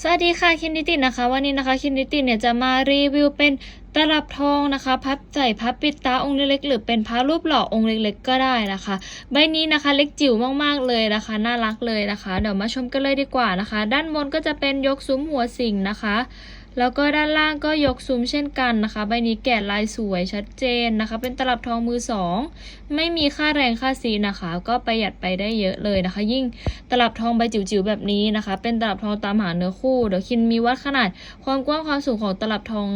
สวัสดีค่ะคินดิตินะคะ วันนี้นะคะคินดิติเนี่ยจะมารีวิวเป็นตลับทองนะคะ พับใส่พับปิดตาองค์เล็กๆหรือเป็นพระรูปหล่อองค์เล็ก ๆ ก็ได้นะคะ ใบนี้นะคะเล็กจิ๋วมากๆเลยนะคะ น่ารักเลยนะคะ เดี๋ยวมาชมกันเลยดีกว่านะคะ ด้านบนก็จะเป็นยกซุ้มหัวสิงนะคะ แล้วก็ด้านล่างก็ยกซุ้มเช่นกันนะคะ ใบนี้แกะลายสวยชัดเจนนะคะ เป็นตลับทองมือสองไม่มีค่าแรงค่าซีนะคะ ก็ประหยัดไปได้เยอะเลยนะคะ ยิ่งตลับทองใบจิ๋วๆแบบนี้นะคะ เป็นตลับทองตามหาเนื้อคู่เดี๋ยวคินมีวัดขนาด ความกว้างความสูงของตลับทอง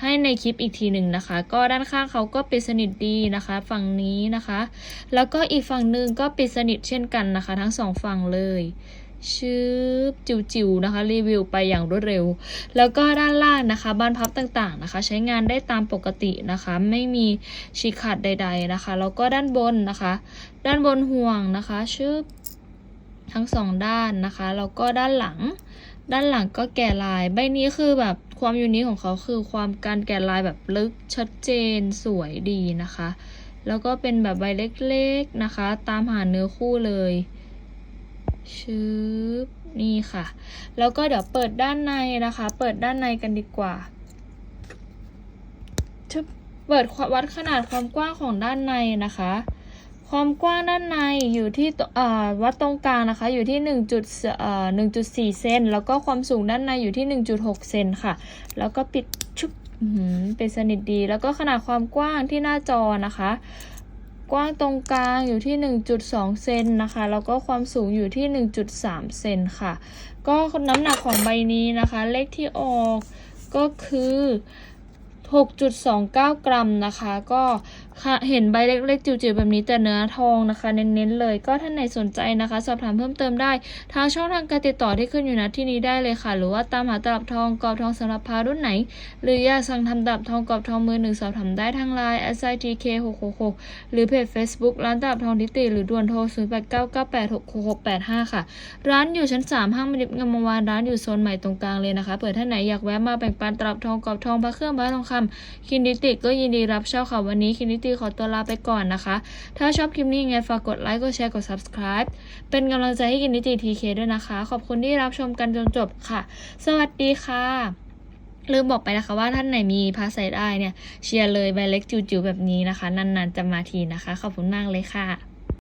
ให้ในคลิปอีกทีหนึ่งนะคะ ก็ด้านข้างเขาก็ปิดสนิทดีนะคะ ฝั่งนี้นะคะ แล้วก็อีกฝั่งหนึ่งก็ปิดสนิทเช่นกันนะคะ ทั้งสองฝั่งเลย ชื้บจิ๋วๆนะคะ รีวิวไปอย่างรวดเร็ว แล้วก็ด้านล่างนะคะบานพับต่างๆนะคะ ใช้งานได้ตามปกตินะคะ ไม่มีฉีกขาดใด ๆนะคะ แล้วก็ด้านบนนะคะ ด้านบนห่วงนะคะชื้บทั้งสองด้านนะคะ แล้วก็ด้านหลัง ด้านหลังก็แกะลาย ใบนี้คือแบบความยูนิคของเขาคือความการแกะลายแบบลึกชัดเจนสวยดีนะคะ แล้วก็เป็นแบบใบเล็กๆนะคะ ตามหาเนื้อคู่เลย ชืบนี่ค่ะ แล้วก็เดี๋ยวเปิดด้านในนะคะ เปิดด้านในกันดีกว่าชึบเปิดวัดขนาดความกว้างของด้านในนะคะ ความกว้างด้านในอยู่ที่วเอ่อวัดตรงกลางนะคะ อยู่ที่1จุดเอ่อ1.4เซนแล้วก็ความสูงด้านในอยู่ที่ 1.6 เซนค่ะ แล้วก็ปิดชุบเป็นสนิทดี แล้วก็ขนาดความกว้างที่หน้าจอนะคะ กว้างตรงกลางอยู่ที่ 1.2 เซนนะคะ แล้วก็ความสูงอยู่ที่ 1.3 เซนค่ะ ก็น้ำหนักของใบนี้นะคะ เลขที่ออกก็คือ 6.29 กรัมนะคะ ก็คะเห็นใบเล็กๆ จิ๋วๆ แบบนี้แต่เนื้อทองนะคะ เน้นๆเลยก็ท่านไหนสนใจนะคะ สอบถามเพิ่มเติมได้ ทางช่องทางการติดต่อที่ขึ้นอยู่นะที่นี้ได้เลยค่ะ หรือว่าตามหาตลับทองกรอบทองสำหรับพารุ่นไหน หรืออยากสั่งทำตลับทองกรอบทองมือหนึ่งสอบถามได้ทางไลน์ s i t k 6 6 6หรือเพจ Facebook ร้านตลับทองทิติหรือด่วนโทร 0 8 9 9 8 6 6 6 8 5 ค่ะ ร้านอยู่ชั้น 3 ห้างมินิบงามวานร้านอยู่โซนใหม่ตรงกลางเลยนะคะ เปิดท่านไหนอยากแวะมาแบ่งปันตลับทองกรอบทองพระเครื่องพระทองคำคินดิติก็ยินดีรับเช่าค่ะวันนี้คินดิติขอตัวลาไปก่อนนะคะ ถ้าชอบคลิปนี้ยังไงฝากกดไลค์กดแชร์กด subscribe เป็นกำลังใจให้คินดิติทีเคด้วยนะคะ ขอบคุณที่รับชมกันจนจบค่ะ สวัสดีค่ะลืมบอกไปนะคะว่าท่านไหนมีพาใส่ได้เนี่ยเชียร์เลยใบเล็กจิ๋วๆแบบนี้นะคะ นานๆจะมาทีนะคะ ขอบคุณมากเลยค่ะ